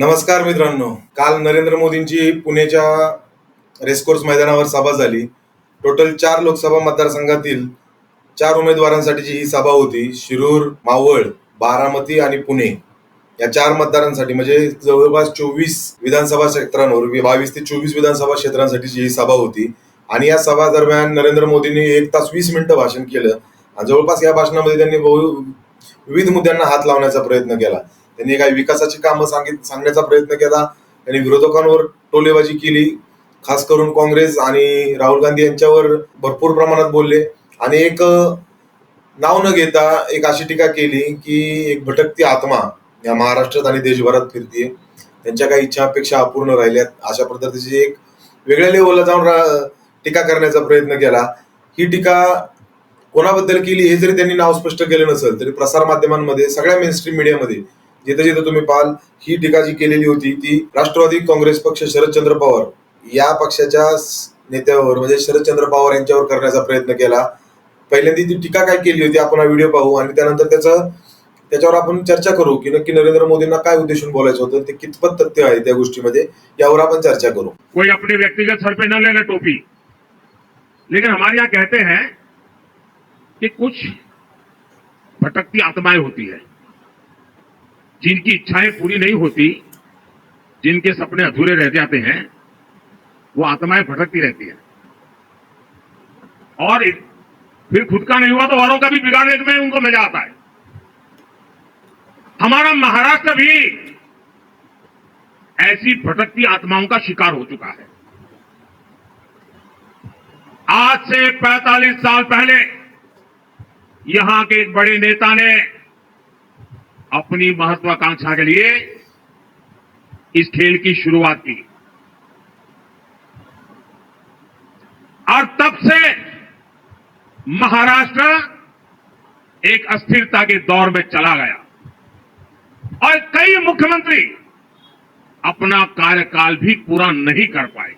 नमस्कार मित्रांनो. काल नरेंद्र मोदींची पुण्याच्या रेसकोर्स मैदानावर सभा झाली. टोटल चार लोकसभा मतदारसंघातील चार उमेदवारांसाठीची ही सभा होती. शिरूर मावळ बारामती आणि पुणे या चार मतदारांसाठी म्हणजे जवळपास चोवीस विधानसभा क्षेत्रांवर बावीस ते चोवीस विधानसभा क्षेत्रांसाठीची ही सभा होती. आणि या सभा दरम्यान नरेंद्र मोदींनी एक तास वीस मिनिटं भाषण केलं. आणि जवळपास या भाषणामध्ये त्यांनी बहु विविध मुद्द्यांना हात लावण्याचा प्रयत्न केला. त्यांनी काही विकासाची कामं सांगित सांगण्याचा प्रयत्न केला. त्यांनी विरोधकांवर टोलेबाजी केली. खास करून काँग्रेस आणि राहुल गांधी यांच्यावर भरपूर प्रमाणात बोलले. आणि एक नाव न घेता एक अशी टीका केली की एक भटकती आत्मा या महाराष्ट्रात आणि देशभरात फिरतीये. त्यांच्या काही इच्छा अपेक्षा अपूर्ण राहिल्यात. अशा पद्धतीची एक वेगळ्या लेवलला जाऊन टीका करण्याचा प्रयत्न केला. ही टीका कोणाबद्दल केली हे जरी त्यांनी नाव स्पष्ट केलं नसेल तरी प्रसार माध्यमांमध्ये सगळ्या मेनस्ट्रीम मीडियामध्ये जिथे जिथे तुम्ही पाहाल ही टीका जी केलेली होती ती राष्ट्रवादी काँग्रेस पक्ष शरदचंद्र पवार या पक्षाच्या नेत्यावर म्हणजे शरदचंद्र पवार यांच्यावर करण्याचा प्रयत्न केला. पहिल्यांदा ती टीका काय केली होती आपण हा व्हिडिओ पाहू आणि त्यानंतर त्याचं त्याच्यावर आपण चर्चा करू की नक्की नरेंद्र मोदींना काय उद्देशून बोलायचं होतं ते कितपत तथ्य आहे त्या गोष्टीमध्ये यावर आपण चर्चा करू. कोई अपने व्यक्तिगत सर पे न लेना टोपी. लेकिन हमारे यहाँ कहते हैं कि कुछ भटकती आत्माएं होती है। जिनकी इच्छाएँ पूरी नहीं होती, जिनके सपने अधूरे रह जाते हैं, वो आत्माएँ भटकती रहती हैं। और फिर खुद का नहीं हुआ तो औरों का भी बिगाड़ने में उनको मज़ा आता है। हमारा महाराष्ट्र भी ऐसी भटकती आत्माओं का शिकार हो चुका है। आज से 45 साल पहले, यहाँ के एक बड़े नेता ने अपनी महत्वाकांक्षा के लिए इस खेल की शुरुआत की। और तब से महाराष्ट्र एक अस्थिरता के दौर में चला गया। और कई मुख्यमंत्री अपना कार्यकाल भी पूरा नहीं कर पाए।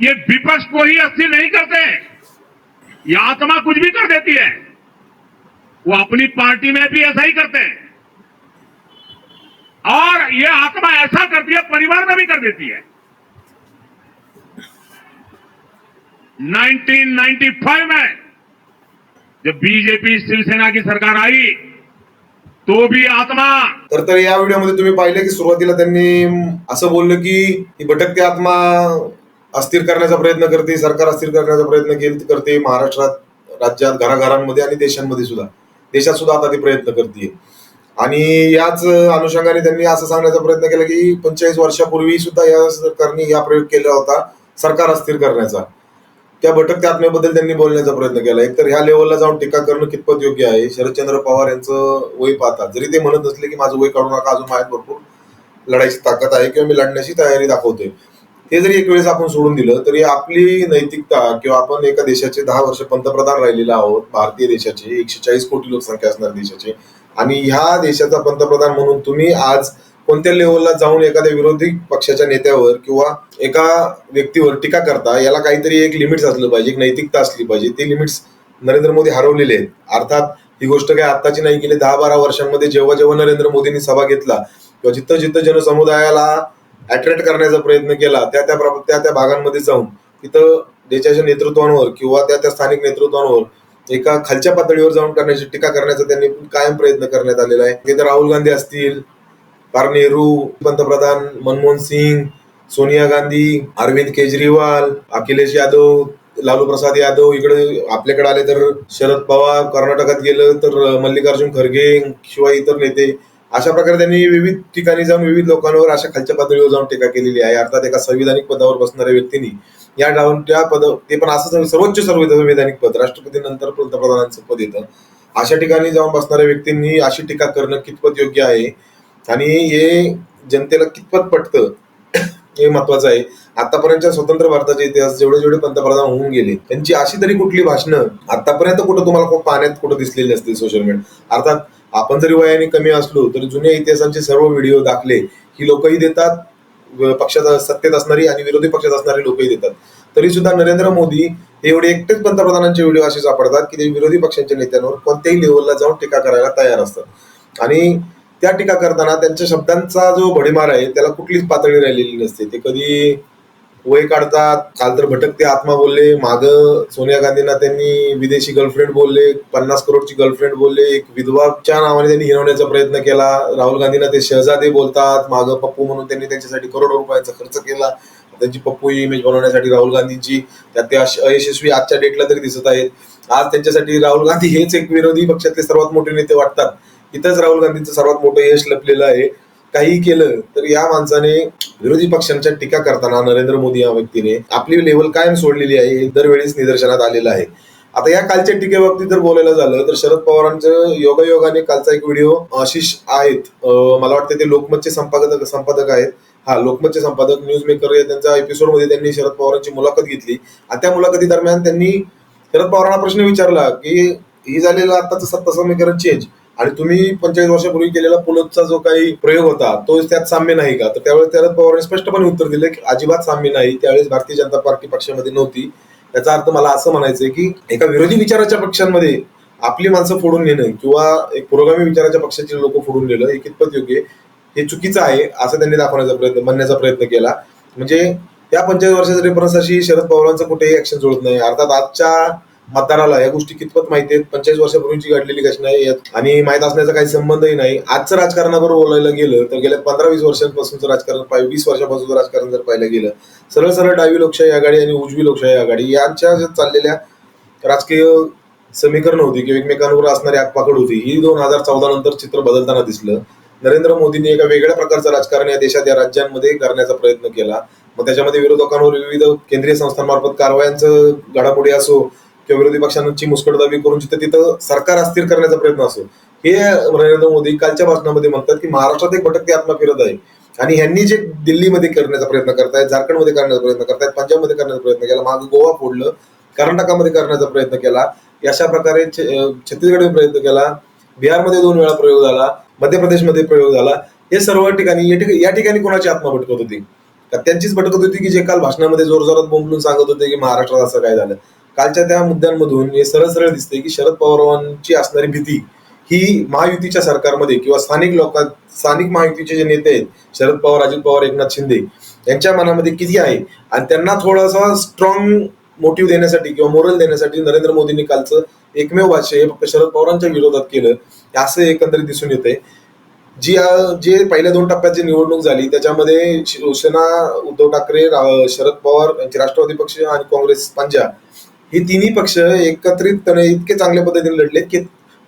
ये विपक्ष को ही अस्थिर नहीं करते ये आत्मा कुछ भी कर देती है। वो अपनी पार्टी में भी ऐसा ही करते हैं। और ये आत्मा ऐसा करती है परिवार में भी कर देती है। 1995 में जब बीजेपी शिवसेना की सरकार आई तो भी आत्मा तर तर या व्हिडिओमध्ये तुम्ही पाहिलं की सुरुवातीला त्यांनी असं बोललं की ही भटकती आत्मा अस्थिर करण्याचा प्रयत्न करते सरकार अस्थिर करण्याचा प्रयत्न करते महाराष्ट्रात राज्यात घराघरांमध्ये आणि देशांमध्ये सुद्धा. देशात सुद्धा आता ती प्रयत्न करते आणि याच अनुषंगाने त्यांनी असं सांगण्याचा प्रयत्न केला की पंचेचाळीस वर्षापूर्वी सुद्धा या सरकारने या प्रयोग केला होता सरकार अस्थिर करण्याचा. त्या भटकत्या आत्म्याबद्दल त्यांनी बोलण्याचा प्रयत्न केला. एकतर ह्या लेवलला जाऊन टीका करणं कितपत योग्य आहे? शरदचंद्र पवार यांचं वय पाहतात जरी ते म्हणत नसले की माझं वय काढू नका अजून माझ्यात भरपूर लढायची ताकद आहे किंवा मी लढण्याची तयारी दाखवते हे जरी एक वेळेस आपण सोडून दिलं तरी आपली नैतिकता किंवा आपण एका देशाचे दहा वर्ष पंतप्रधान राहिलेले आहोत भारतीय देशाचे एकशे चाळीस कोटी लोकसंख्या असणार देशाचे आणि ह्या देशाचा पंतप्रधान म्हणून तुम्ही आज कोणत्या लेवलला जाऊन एखाद्या विरोधी पक्षाच्या नेत्यावर किंवा एका व्यक्तीवर टीका करता याला काहीतरी एक लिमिट्स असलं पाहिजे एक नैतिकता असली पाहिजे ते लिमिट्स नरेंद्र मोदी हरवलेले आहेत. अर्थात ही गोष्ट काही आत्ताची नाही गेली दहा बारा वर्षांमध्ये जेव्हा जेव्हा नरेंद्र मोदींनी सभा घेतला किंवा जिथं जिथं जनसमुदायाला अट्रॅक्ट करण्याचा प्रयत्न केला त्या त्या त्या त्या भागांमध्ये जाऊन तिथं देशाच्या नेतृत्वांवर किंवा त्या त्या स्थानिक नेतृत्वांवर एका खालच्या पातळीवर जाऊन करण्याची टीका करण्याचा त्यांनी कायम प्रयत्न करण्यात आलेला आहे. तिथे राहुल गांधी असतील पार नेहरू पंतप्रधान मनमोहन सिंग सोनिया गांधी अरविंद केजरीवाल अखिलेश यादव लालू प्रसाद यादव इकडे आपल्याकडे आले तर शरद पवार कर्नाटकात गेलं तर मल्लिकार्जुन खरगे शिवाय इतर नेते अशा प्रकारे त्यांनी विविध ठिकाणी जाऊन विविध लोकांवर अशा खालच्या पातळीवर जाऊन टीका केलेली आहे. अर्थात एका संविधानिक पदावर बसणाऱ्या व्यक्तींनी या डाऊन त्या पद ते पण असं सर्वोच्च सर्व संविधानिक पद राष्ट्रपतीनंतर पंतप्रधानांचं पद येतं. अशा ठिकाणी जाऊन बसणाऱ्या व्यक्तींनी अशी टीका करणं कितपत योग्य आहे? आणि हे जनतेला कितपत पटतं? हे महत्वाचं आहे. आतापर्यंतच्या स्वतंत्र भारताचे इतिहास जेवढे जेवढे पंतप्रधान होऊन गेले त्यांची अशी तरी कुठली भाषणं आतापर्यंत कुठं तुम्हाला खूप पाण्यात कुठं दिसलेली असतील सोशल मीडिया अर्थात आपण जरी वयाने कमी असलो तरी जुन्या इतिहासांचे सर्व व्हिडिओ दाखले ही लोकही देतात. पक्षात सत्तेत असणारी आणि विरोधी पक्षात असणारी लोकही देतात. तरी सुद्धा नरेंद्र मोदी हे एवढे एकटेच पंतप्रधानांचे व्हिडिओ असे सापडतात की ते विरोधी पक्षांच्या नेत्यांवर कोणत्याही लेवलला जाऊन टीका करायला तयार असतात. आणि त्या टीका करताना त्यांच्या शब्दांचा जो भडीमार आहे त्याला कुठलीच पातळी राहिलेली नसते. ते कधी वय काढतात. काल तर भटकते आत्मा बोलले. माग सोनिया गांधींना त्यांनी विदेशी गर्लफ्रेंड बोलले. पन्नास करोडची गर्लफ्रेंड बोलले. एक विधवाच्या नावाने त्यांनी हिरवण्याचा प्रयत्न केला. राहुल गांधींना ते शहजादे बोलतात. माग पप्पू म्हणून त्यांनी त्यांच्यासाठी करोडो रुपयांचा खर्च केला. त्यांची पप्पू इमेज बनवण्यासाठी राहुल गांधींची. त्यात ते अश- अयशस्वी आजच्या डेटला तरी दिसत आहेत. आज त्यांच्यासाठी राहुल गांधी हेच एक विरोधी पक्षातले सर्वात मोठे नेते वाटतात. इथंच राहुल गांधींचं सर्वात मोठं यश लपलेलं आहे. काही केलं तर या माणसाने विरोधी पक्षांच्या टीका करताना नरेंद्र मोदी या व्यक्तीने आपली लेवल कायम सोडलेली आहे हे दरवेळेस निदर्शनात आलेलं आहे. आता या कालच्या टीकेबाबतीत जर बोलायला झालं तर शरद पवारांचं योगायोगाने कालचा एक व्हिडिओ आशिष आहेत. मला वाटतं ते लोकमतचे संपादक संपादक आहेत. हा लोकमतचे संपादक न्यूज मेकर त्यांच्या एपिसोडमध्ये त्यांनी शरद पवारांची मुलाखत घेतली. आणि त्या मुलाखती दरम्यान त्यांनी शरद पवारांना प्रश्न विचारला की हे झालेलं आताचं सत्ता समीकरण चेंज आणि तुम्ही पंचेचाळीस वर्षापूर्वी केलेला पुलतचा जो काही प्रयोग होता तो त्यात साम्य नाही का? तर त्यावेळेस शरद पवारांनी स्पष्टपणे उत्तर दिलं की अजिबात साम्य नाही. त्यावेळेस भारतीय जनता पार्टी पक्षामध्ये नव्हती. त्याचा अर्थ मला असं म्हणायचंय की एका विरोधी विचाराच्या पक्षांमध्ये आपली माणसं फोडून नेणं किंवा एक पुरोगामी विचाराच्या पक्षाचे लोक फोडून नेलं हे कितपत योग्य हे चुकीचं आहे असं त्यांनी दाखवण्याचा प्रयत्न म्हणण्याचा प्रयत्न केला. म्हणजे त्या पंचेचाळीस वर्षाच्या रेफरन्सशी शरद पवारांचं कुठेही ऍक्शन जुळत नाही. अर्थात आजच्या मतदाराला या गोष्टी कितपत माहिती आहेत? पंचेचाळीस वर्षापूर्वीची घडलेली घटना आहे. यात आणि माहीत असण्याचा काही संबंधही नाही. आजचं राजकारणाबरोबर बोलायला गेलं तर गेल्या पंधरा वीस वर्षांपासूनचं राजकारण पाहिजे वीस वर्षापासूनचं राजकारण जर पाहिलं गेलं सरळ सरळ डावी लोकशाही आघाडी आणि उजवी लोकशाही आघाडी यांच्या चाललेल्या राजकीय समीकरण होती किंवा एकमेकांवर असणारी आगपाकड होती ही दोन हजार चौदा नंतर चित्र बदलताना दिसलं. नरेंद्र मोदींनी एका वेगळ्या प्रकारचं राजकारण या देशात या राज्यांमध्ये करण्याचा प्रयत्न केला. मग त्याच्यामध्ये विरोधकांवर विविध केंद्रीय संस्थांमार्फत कारवायांचं घडामोडी असो किंवा विरोधी पक्षांची मुस्कटदाबी करून जिथे तिथं सरकार अस्थिर करण्याचा प्रयत्न असो हे नरेंद्र मोदी कालच्या भाषणामध्ये म्हणतात की महाराष्ट्रात एक भटकती आत्मा फिरत आहे. आणि ह्यांनी जे दिल्लीमध्ये करण्याचा प्रयत्न करतायत झारखंडमध्ये करण्याचा प्रयत्न करतायत पंजाबमध्ये करण्याचा प्रयत्न केला मागे गोवा फोडलं कर्नाटकामध्ये करण्याचा प्रयत्न केला अशा प्रकारे छ- छत्तीसगडमध्ये प्रयत्न केला बिहारमध्ये दोन वेळा प्रयोग झाला मध्य प्रदेशमध्ये प्रयोग झाला हे सर्व ठिकाणी या ठिकाणी कोणाची आत्मा भटकत होती? त्यांचीच भटकत होती की जे काल भाषणामध्ये जोरजोरात बोंबलून सांगत होते की महाराष्ट्रात असं काय झालं? कालच्या त्या मुद्द्यांमधून हे सरळ सरळ दिसते की शरद पवारांची असणारी भीती ही महायुतीच्या सरकारमध्ये किंवा स्थानिक लोकां स्थानिक महायुतीचे जे नेते आहेत शरद पवार अजित पवार एकनाथ शिंदे यांच्या मनामध्ये किती आहे? आणि त्यांना थोडासा स्ट्रॉंग मोटिव्ह देण्यासाठी किंवा मोरल देण्यासाठी नरेंद्र मोदींनी कालचं एकमेव भाष्य हे फक्त शरद पवारांच्या विरोधात केलं. असं एकंदरीत दिसून येतंय. जी जे पहिल्या दोन टप्प्यात जी निवडणूक झाली त्याच्यामध्ये शिवसेना उद्धव ठाकरे शरद पवार यांचे राष्ट्रवादी पक्ष आणि काँग्रेस पंजाब हे तिन्ही पक्ष एकत्रितपणे इतके चांगल्या पद्धतीने लढले की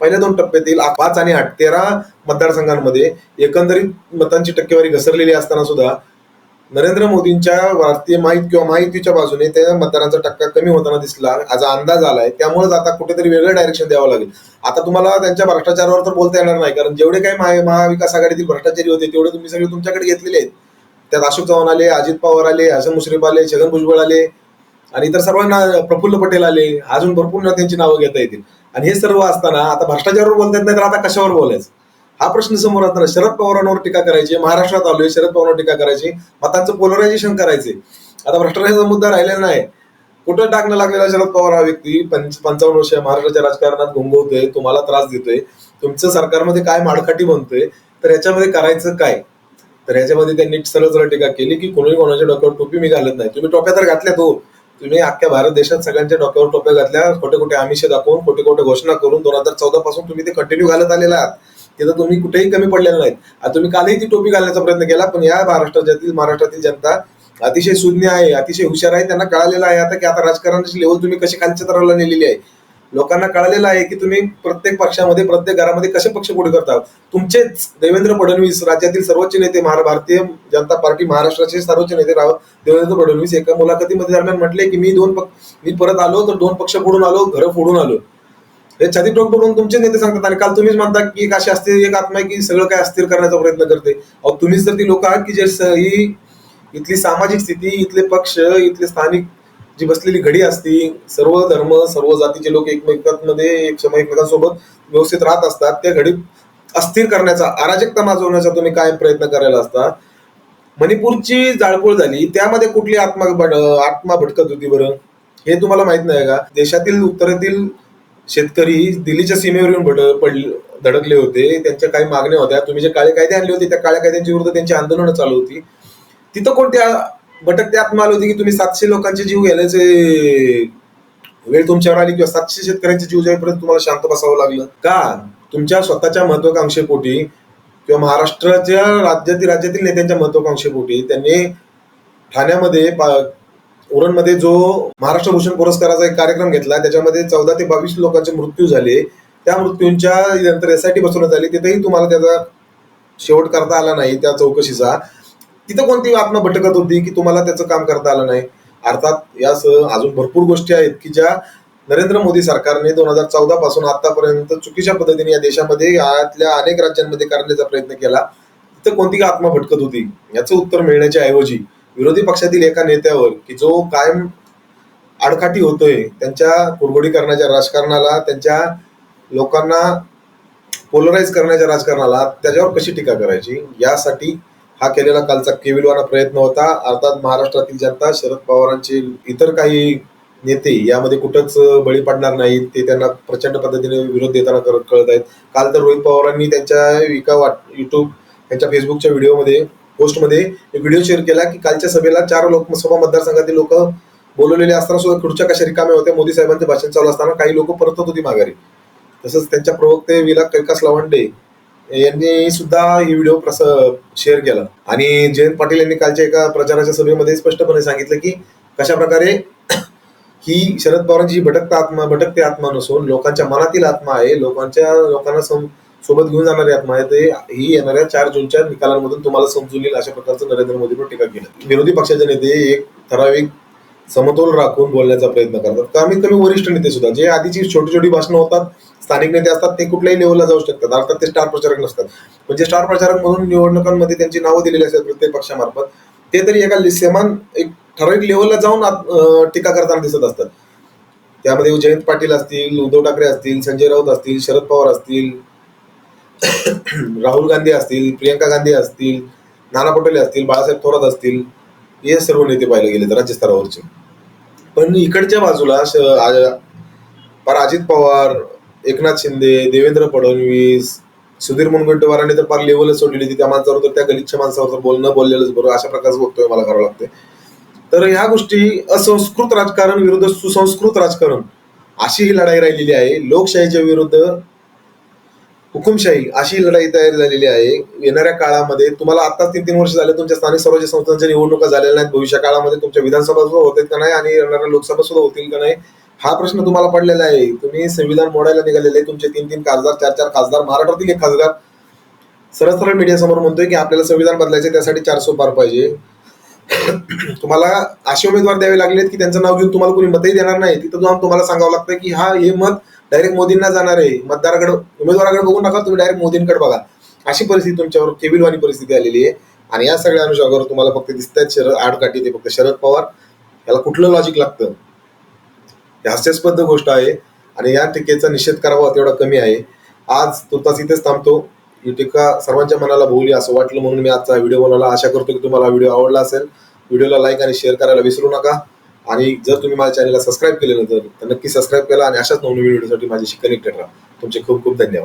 पहिल्या दोन टप्प्यातील पाच आणि आठ तेरा मतदारसंघांमध्ये एकंदरीत मतांची टक्केवारी घसरलेली असताना सुद्धा नरेंद्र मोदींच्या भारतीय माहीत किंवा माहितीच्या बाजूने त्या मतदारांचा टक्का कमी होताना दिसला आज अंदाज आलाय. त्यामुळेच आता कुठेतरी वेगळं डायरेक्शन द्यावं लागेल. आता तुम्हाला त्यांच्या भ्रष्टाचारावर तर बोलता येणार नाही कारण जेवढे काही महा- महाविकास आघाडीतील भ्रष्टाचारी होते तेवढे तुम्ही सगळे तुमच्याकडे घेतलेले आहेत. त्यात अशोक चव्हाण आले अजित पवार आले हसन मुश्रीफ आले छगन भुजबळ आले आणि इतर सर्वांना प्रफुल्ल पटेल आले अजून भरपूर त्यांची नावं घेता येतील. आणि हे सर्व असताना आता भ्रष्टाचारावर बोलता येत नाही तर आता कशावर बोलायचं? हा प्रश्न समोर असताना शरद पवारांवर टीका करायची महाराष्ट्रात आलोय शरद पवारांवर टीका करायची मतांचं पोलरायझेशन करायचे. आता भ्रष्टाचाराचा मुद्दा राहिलेला नाही. कुठं टाकणं लागलेला शरद पवार हा व्यक्ती? पंच पंचावन्न वर्ष महाराष्ट्राच्या राजकारणात घोंगवतोय तुम्हाला त्रास देतोय. तुमचं सरकारमध्ये काय माडखाटी बनतोय? तर याच्यामध्ये करायचं काय? तर याच्यामध्ये त्यांनी सरळ सरळ टीका केली की कोणी कोणाच्या डोक्यावर टोपी मी घालत नाही. तुम्ही टोप्या तर घातल्या तो हो. तुम्ही अख्ख्या भारत देशात सगळ्यांच्या डोक्यावर टोप्या घातल्या खोटे खोटे आमिष दाखवून खोटे खोटे घोषणा करून दोन हजार चौदा पासून तुम्ही ते कंटिन्यू घालत आलेला आहात. तिथं तुम्ही कुठेही कमी पडलेला नाहीत. आता तुम्ही कालही ती टोपी घालण्याचा प्रयत्न केला पण या महाराष्ट्रातील महाराष्ट्रातील जनता अतिशय सुज्ञ आहे अतिशय हुशार आहे त्यांना कळालेलं आहे आता की आता राजकारणाची लेवल तुम्ही कशी खालच्या तराला नेलेली आहे. लोकांना कळलेलं आहे की तुम्ही प्रत्येक पक्षामध्ये प्रत्येक घरामध्ये कसे पक्ष पुढे करता तुमचेच देवेंद्र फडणवीस राज्यातील सर्वोच्च नेते महारा भारतीय जनता पार्टी महाराष्ट्राचे सर्वोच्च नेते राव देवेंद्र फडणवीस एका मुलाखतीमध्ये दरम्यान म्हटले की मी दोन मी परत आलो तर दोन पक्ष फोडून आलो घरं फोडून आलो. हे छाती टोक टोकून तुमचे नेते सांगतात आणि काल तुम्हीच म्हणता की एक अशी अस्थिर एक आत्मा आहे की सगळं काय अस्थिर करण्याचा प्रयत्न करते. अहो तुम्हीच तर ती लोक आहात की जे ही इथली सामाजिक स्थिती इथले पक्ष इथले स्थानिक जी बसलेली घडी असती सर्व धर्म सर्व जातीचे लोक एकमेकांमध्ये एक सम एकमेकांसोबत व्यवस्थित राहत असतात. त्या घडी अस्थिर करण्याचा अराजकता माजवण्याचा तुम्ही काय प्रयत्न करायला असता. मणिपूरची जाळपोळ झाली त्यामध्ये कुठली आत्मा बड- आत्मा भटकत होती बरं? हे तुम्हाला माहीत नाही का? देशातील उत्तरेतील शेतकरी दिल्लीच्या सीमेवर येऊन भट पडले धडकले होते. त्यांच्या काही मागण्या होत्या. तुम्ही जे काळे कायदे आणले होते त्या काळ्या कायद्यांच्या विरुद्ध त्यांची आंदोलनं चालू होती. तिथं कोणत्या भटकते आत्मा आली होती की तुम्ही सातशे लोकांचे जीव गेल्याचे वेळ तुमच्यावर आली किंवा सातशे शेतकऱ्यांचे जीव जाईपर्यंत तुम्हाला शांत बसावं लागलं. का? तुमच्या स्वतःच्या महत्वाकांक्षेपोटी किंवा महाराष्ट्राच्या राज्यातील राज्यातील नेत्यांच्या महत्वाकांक्षेपोटी त्यांनी ठाण्यामध्ये पा- उरणमध्ये जो महाराष्ट्र भूषण पुरस्काराचा एक कार्यक्रम घेतला त्याच्यामध्ये चौदा ते बावीस लोकांचे मृत्यू झाले. त्या मृत्यूंच्या नंतर एसआयटी बसवण्यात आली. तिथेही तुम्हाला त्याचा शेवट करता आला नाही त्या चौकशीचा. तिथं कोणती आत्मा भटकत होती की तुम्हाला त्याचं काम करता आलं नाही? अर्थात यासह अजून भरपूर गोष्टी आहेत की ज्या नरेंद्र मोदी सरकारने दोन हजार चौदा पासून आतापर्यंत चुकीच्या पद्धतीने या देशामध्ये यातल्या अनेक राज्यांमध्ये करण्याचा प्रयत्न केला. तिथं कोणती आत्मा भटकत होती? याचं उत्तर मिळण्याच्या ऐवजी विरोधी पक्षातील एका नेत्यावर की जो कायम आडकाठी होतोय त्यांच्या कुरघोडी करण्याच्या राजकारणाला त्यांच्या लोकांना पोलराईज करण्याच्या राजकारणाला त्याच्यावर कशी टीका करायची? यासाठी हा केलेला कालचा केविलवाना प्रयत्न होता. अर्थात महाराष्ट्रातील जनता शरद पवारांचे इतर काही नेते यामध्ये कुठंच बळी पडणार नाहीत. ते त्यांना प्रचंड पद्धतीने विरोध देताना कळत आहेत. काल तर रोहित पवारांनी त्यांच्या एका वाट युट्यूब त्यांच्या फेसबुकच्या व्हिडिओमध्ये पोस्टमध्ये एक व्हिडिओ शेअर केला की कालच्या सभेला चार लोकसभा मतदारसंघातील लोक बोलवलेले असताना सुद्धा खुर्च्या कशा रिकाम्या होत्या मोदी साहेबांचे भाषण चालू असताना काही लोक परतत होती माघारी. तसंच त्यांच्या प्रवक्ते विलास कैकास लवांडे यांनी सुद्धा ही व्हिडिओ प्रस शेअर केला. आणि जयंत पाटील यांनी कालच्या एका प्रचाराच्या सभेमध्ये स्पष्टपणे सांगितलं की कशा प्रकारे ही शरद पवारांची भटकता आत्मा भटकते आत्मा नसून लोकांच्या मनातील आत्मा आहे लोकांच्या लोकांना सम- सोबत घेऊन जाणारी आत्मा आहे ते ही येणाऱ्या चार जूनच्या निकालांमधून तुम्हाला समजून येईल अशा प्रकारचं नरेंद्र मोदीवर टीका केलं. विरोधी पक्षाचे नेते एक ठराविक समतोल राखून बोलण्याचा प्रयत्न करतात. कमीत कमी वरिष्ठ नेते सुद्धा जे आधीची छोटी छोटी भाषणं होतात स्थानिक नेते असतात ते कुठल्याही लेवलला जाऊ शकतात. अर्थात ते स्टार प्रचारक नसतात. म्हणजे स्टार प्रचारक म्हणून निवडणुकांमध्ये त्यांची नावं दिलेली असतात प्रत्येक पक्षामार्फत. ते तरी एका समान एक ठराविक लेवलला जाऊन आत- टीका करताना दिसत असतात. त्यामध्ये जयंत पाटील असतील उद्धव ठाकरे असतील संजय राऊत असतील शरद पवार असतील राहुल गांधी असतील प्रियंका गांधी असतील नाना पटोले असतील बाळासाहेब थोरात असतील हे सर्व नेते पाहिले गेले तर राज्यस्तरावरचे पण इकडच्या बाजूला श- अजित पवार एकनाथ शिंदे देवेंद्र फडणवीस सुधीर मुनगंटीवारांनी तर फार लेवलच सोडलेली ती. त्या माणसावर तर त्या गलिच्छ माणसावर तर बोलणं बोललेलंच बरोबर अशा प्रकारचं बघतोय मला करावं लागते तर ह्या गोष्टी असंस्कृत राजकारण विरुद्ध सुसंस्कृत राजकारण अशी ही लढाई राहिलेली आहे. लोकशाहीच्या विरुद्ध हुकुमशाही अशी लढाई तयार झालेली आहे. येणाऱ्या काळामध्ये तुम्हाला आता तीन तीन वर्ष झाले तुमच्या स्थानिक स्वराज्य संस्थांच्या निवडणुका झालेल्या नाहीत. भविष्य काळामध्ये तुमच्या विधानसभा सुद्धा होतील का नाही? आणि येणाऱ्या लोकसभा सुद्धा होतील का नाही? हा प्रश्न तुम्हाला पडलेला आहे. तुम्ही संविधान मोडायला निघालेले तुमचे तीन तीन खासदार चार चार खासदार महाराष्ट्रातील एक खासदार. सरळ सरळ मीडिया समोर म्हणतोय की आपल्याला संविधान बदलायचे त्यासाठी चारशे पार पाहिजे. तुम्हाला असे उमेदवार द्यावे लागलेत की त्यांचं नाव घेऊन तुम्हाला कोणी मतही देणार नाही. तिथं जाऊन तुम्हाला सांगावं लागतं की हा हे मत डायरेक्ट मोदींना जाणार आहे. मतदाराकडे उमेदवाराकडे बघू नका तुम्ही डायरेक्ट मोदींकडे बघा. अशी परिस्थिती तुमच्यावर केविलवाणी परिस्थिती आलेली आहे. आणि या सगळ्या अनुषंगावर तुम्हाला फक्त दिसत आहेत शरद आडकाठी ते फक्त शरद पवार. याला कुठलं लॉजिक लागतं? हास्यास्पद गोष्ट आहे आणि या टीकेचा निषेध करावा तेवढा कमी आहे. आज तुर्तास इथेच थांबतो. ही टीका सर्वांच्या मनाला भोवली असं वाटलं म्हणून मी आजचा व्हिडिओ बनवला. आशा करतो की तुम्हाला व्हिडिओ आवडला असेल. व्हिडिओला लाईक आणि शेअर करायला विसरू नका. आणि जर तुम्ही माझ्या चॅनलला सबस्क्राईब केलं नंतर तर नक्की सबस्क्राईब करा आणि अशाच नवनवीन व्हिडिओसाठी माझ्याशी कनेक्टेड राहा. तुमचे खूप खूप धन्यवाद.